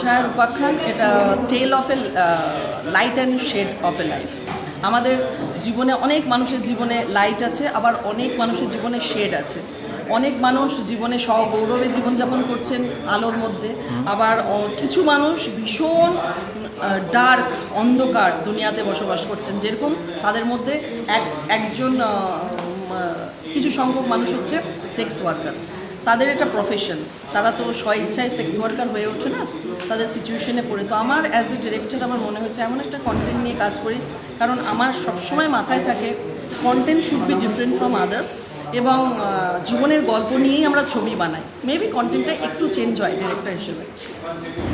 ছায়ার উপাখ্যান, এটা tale of a light and shade of a life আমাদের জীবনে অনেক মানুষের জীবনে লাইট আছে, আবার অনেক মানুষের জীবনে শেড আছে। অনেক মানুষ জীবনে সগৌরবে জীবনযাপন করছেন আলোর মধ্যে, আবার কিছু মানুষ ভীষণ ডার্ক অন্ধকার দুনিয়াতে বসবাস করছেন। যেরকম তাদের মধ্যে এক, একজন কিছু সংখ্যক মানুষ হচ্ছে সেক্স ওয়ার্কার তাদের এটা প্রফেশন তারা তো স্বইচ্ছায় সেক্স ওয়ার্কার হয়ে ওঠে না, তাদের সিচুয়েশনে পড়ে। তো আমার অ্যাজ এ ডিরেক্টর আমার মনে হয়েছে এমন একটা কন্টেন্ট নিয়ে কাজ করি, কারণ আমার সবসময় মাথায় থাকে content should be different from others এবং জীবনের গল্প নিয়েই আমরা ছবি বানাই। মেবি কন্টেন্টটা একটু চেঞ্জ হয় ডিরেক্টর হিসেবে।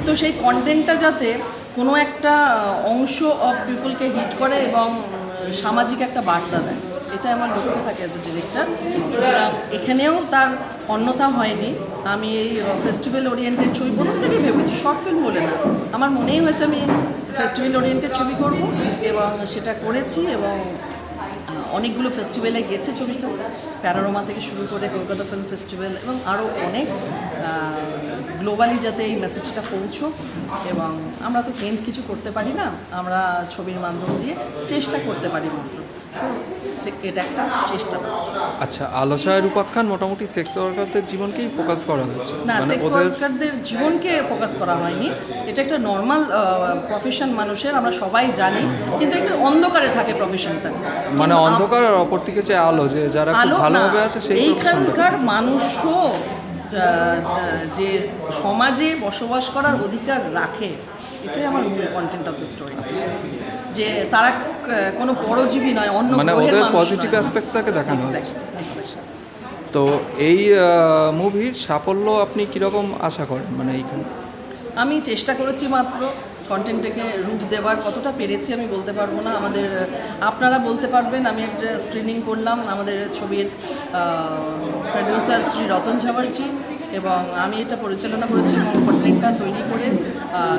তো সেই কন্টেন্টটা যাতে কোনো একটা অংশ অফ পিপলকে হিট করে এবং সামাজিক একটা বার্তা দেয়। এটা আমার লক্ষ্য থাকে অ্যাজ এ ডিরেক্টর সুতরাং এখানেও তার অন্যতা হয়নি। আমি এই ফেস্টিভ্যাল ওরিয়েন্টেড ছবি প্রথম থেকে ভেবেছি শর্ট ফিল্ম বলে না। আমার মনেই হয়েছে আমি ফেস্টিভ্যাল ওরিয়েন্টেড ছবি করব এবং সেটা করেছি এবং অনেকগুলো ফেস্টিভ্যালে গেছে ছবিটা। প্যারোমা থেকে শুরু করে কলকাতা ফিল্ম ফেস্টিভ্যাল এবং আরও অনেক গ্লোবালি যাতে এই মেসেজটা পৌঁছো এবং আমরা তো চেঞ্জ কিছু করতে পারি না, আমরা ছবির মাধ্যম দিয়ে চেষ্টা করতে পারি মাত্র। এটা একটা চেষ্টা। আচ্ছা আলোচনায় রূপাখ্যান মোটামুটি সেক্স ওয়ার্কারদের জীবনকেই ফোকাস করা হয়েছে। না মানে সেক্স ওয়ার্কারদের জীবনকে ফোকাস করা হয়নি। এটা একটা নর্মাল প্রফেশন মানুষের আমরা সবাই জানি কিন্তু একটা অন্ধকারে থাকে প্রফেশনটা মানে অন্ধকার আর অপর দিকে যে আলো যে যারা খুব ভালোভাবে আছে সেই এইখানকার মানুষও যে সমাজে বসবাস করার অধিকার রাখে এটাই আমার মূল কন্টেন্ট অফ দ্য স্টোরি যে তারা কোনো পরজীবী নয় অন্য মানে ওদের পজিটিভ। অ্যাসপেক্টটাকে দেখানো হচ্ছে exactly. তো এই মুভির সাফল্য আপনি কীরকম আশা করেন মানে এইখানে আমি চেষ্টা করেছি মাত্র কন্টেন্টটাকে রূপ দেওয়ার কতটা পেরেছি আমি বলতে পারব না আমাদের আপনারা বলতে পারবেন আমি একটা স্ক্রিনিং করলাম আমাদের ছবির প্রডিউসার শ্রী রতন ঝাবারজি এবং আমি এটা পরিচালনা করেছি কন্টেন্টটা তৈরি করে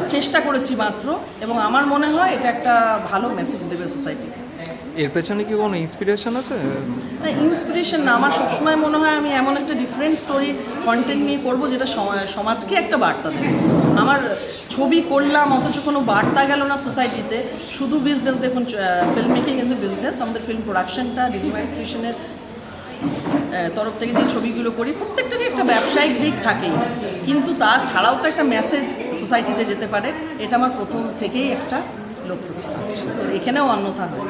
চেষ্টা করেছি মাত্র এবং আমার মনে হয় এটা একটা ভালো মেসেজ দেবে সোসাইটি এর পেছনে কি কোনো ইন্সপিরেশন আছে? ইন্সপিরেশন না আমার সবসময় মনে হয় আমি এমন একটা ডিফারেন্ট স্টোরি কন্টেন্ট নিয়ে করব যেটা সমাজকে একটা বার্তা দেবে। আমার ছবি করলাম অথচ কোনো বার্তা গেল না সোসাইটিতে শুধু বিজনেস দেখুন film making as a business আমাদের ফিল্ম প্রোডাকশনটা ডিজিমাইজ ক্রিয়েশনের তরফ থেকে যে ছবিগুলো করি প্রত্যেকটারই একটা ব্যবসায়িক দিক থাকেই। কিন্তু তা ছাড়াও তো একটা মেসেজ সোসাইটিতে যেতে পারে। এটা আমার প্রথম থেকেই একটা লক্ষ্য ছিল। তো এখানেও অন্যথা হয়।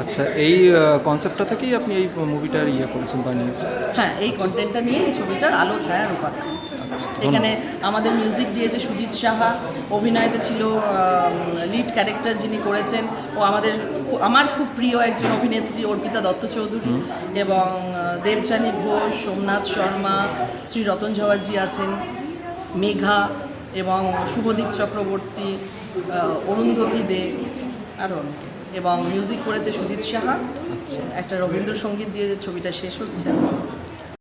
আচ্ছা এই কনসেপ্টটা থেকেই আপনি এই মুভিটার ইয়ে করেছেন বানিয়েছেন হ্যাঁ এই কন্টেন্টটা নিয়ে এই ছবিটার আলো ছায়ার উপাখ্যান আচ্ছা এখানে আমাদের মিউজিক দিয়েছে সুজিত সাহা। অভিনয়তে ছিল লিড ক্যারেক্টার যিনি করেছেন ও আমাদের আমার খুব প্রিয় একজন অভিনেত্রী অর্পিতা দত্ত চৌধুরী এবং আহ, দেবযানী ঘোষ সোমনাথ শর্মা শ্রী রতন ঝাওয়ারজি আছেন মেঘা এবং শুভদীপ চক্রবর্তী অরুন্ধতী দে আরও অনেকে। এবং মিউজিক করেছে সুজিত সাহা। একটা রবীন্দ্রসঙ্গীত দিয়ে ছবিটা শেষ হচ্ছে।